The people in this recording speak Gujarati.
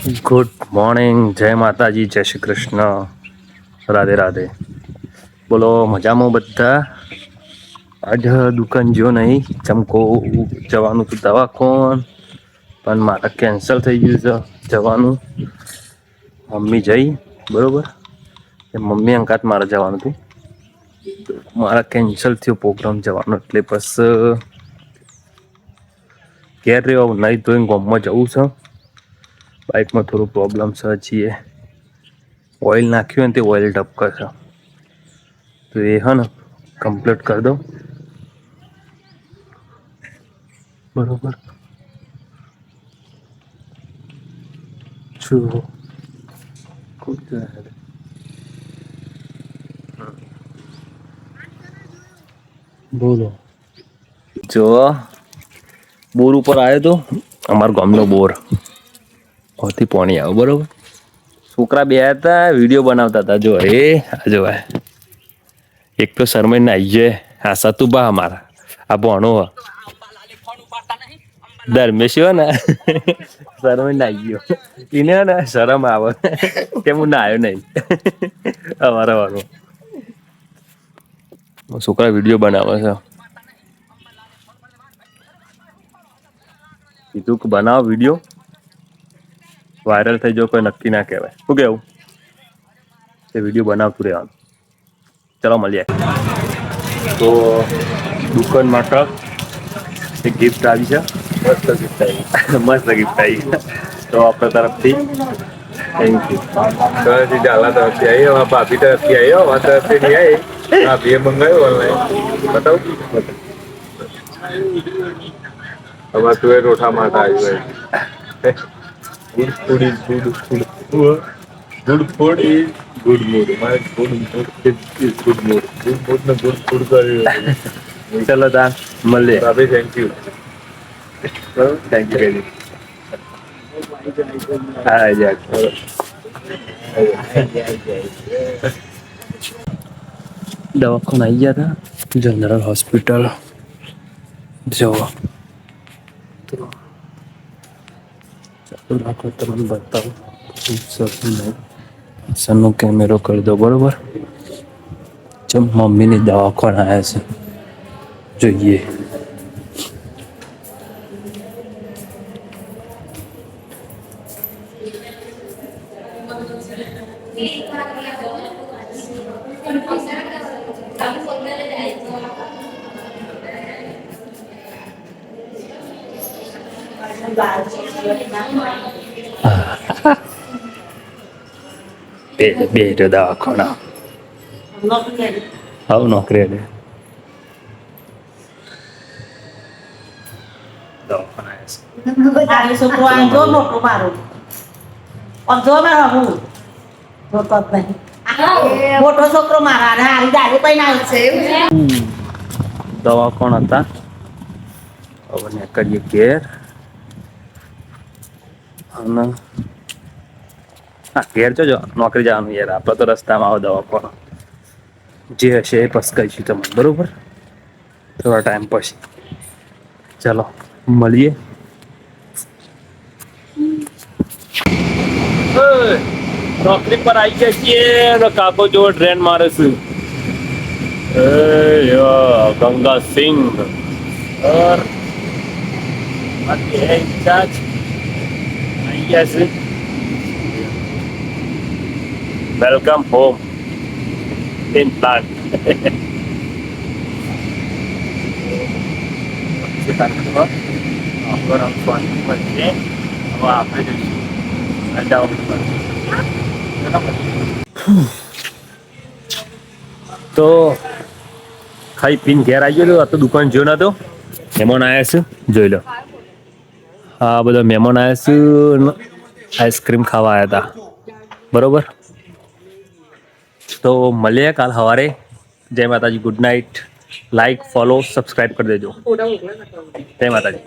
ગુડ મોર્નિંગ જય માતાજી, જય શ્રી કૃષ્ણ. રાધે રાધે. બોલો, મજામાં બધા? આજ દુકાન જો નહીં, ચમકો જવાનું હતું દવાખોન. પણ મારે કેન્સલ થઈ ગયું છે જવાનું. મમ્મી જઈ, બરોબર? એ મમ્મી અંકાત મારે જવાનું હતું. મારા કેન્સલ થયો પ્રોગ્રામ જવાનો એટલે બસ. ઘેર રહ્યો નહીં તો ગામમાં જવું છે. બાઇકમાં થોડું પ્રોબ્લેમ છે છીએ ઓઇલ નાખ્યું ને તે ઓઇલ ટપકે છે તો એ હે ને કમ્પ્લીટ કરી દઉં બરોબર છું ખૂબ જાય બોલો જો બોર ઉપર આવ્યો તો અમારા ગામનો બોર હોથી પાણી આવો, બરોબર? છોકરા બે હતા, વીડિયો બનાવતા હતા, જો, એ જો એક તો શરમાઈ ને આવી જાય આ સતુબા અમારા, આ ભણો હ. ધર્મેશ હો ને, શરમાઈ ને આવી ગયો. એને ને શરમ આવે, કે હું ના આવ્યો નહીં. અમારા વાળો છોકરા વીડિયો બનાવે છે. કીધું કે બનાવો વીડિયો. વાયરલ થઈ જાવ કોઈ નક્કી ના કહેવાય શું કેવું તે વિડીયો બનાવતું રહેવાનું ચલો મળીએ તો દુકાન માટે એક ગિફ્ટ આવી છે મસ્ત ગિફ્ટ આવી મસ્ત ગિફ્ટ આવી તો આપણા તરફથી થેન્ક યુ તરફથી ડાલા તરફથી આવી હવે ભાભી તરફથી આવી હો અમારા તરફથી નહીં આવી ભાભીએ મંગાવ્યું ઓનલાઈન બતાવું હવે તું એ રોઠા માટે આવ્યું good food is good food. Good food is good mood. My good mood is, is good mood. Good mood na good food ka rin. चलो दा मल्ले अबे thank you thank you very hi जय दवाखाना आई गया था जनरल हॉस्पिटल जो રાખો તમને બતાવું પાછળનો કેમેરો કરી દો બરોબર જેમ મમ્મીની દવાખાને આવ્યા છે જોઈએ બે બે દવાખાના હવ નોકરી એટલે મોટો છોકરો મારા દવા કોણ હતા. હવે કરીએ ઘેર. અને હા ઘેર જો નોકરી જવાનું યાર આપણે તો રસ્તામાં આવો દવા કોણ જે હશે એ પછી કહીશું તમને બરોબર થોડા ટાઈમ પછી ચલો મળીએ નોકરી પર આવી ગયા છીએ કાકો જો ટ્રેન મારે છે એ યા, ગંગા સિંહ और बाकी है इंचार्ज आई है वेलकम होम इन प्लांट આપણે જઈશું અડ્ડા ઉપર તો ખાઈ પીને ઘેર આવી ગયો આ તો દુકાન જોયો નતો મહેમાન આવ્યા છે જોઈ લો હા બધા મહેમાન આવ્યા છે આઈસ્ક્રીમ ખાવા આવ્યા હતા બરોબર? તો મળીએ કાલ સવારે. જય Mataji, good night. Like follow subscribe કરી દેજો. જય માતાજી.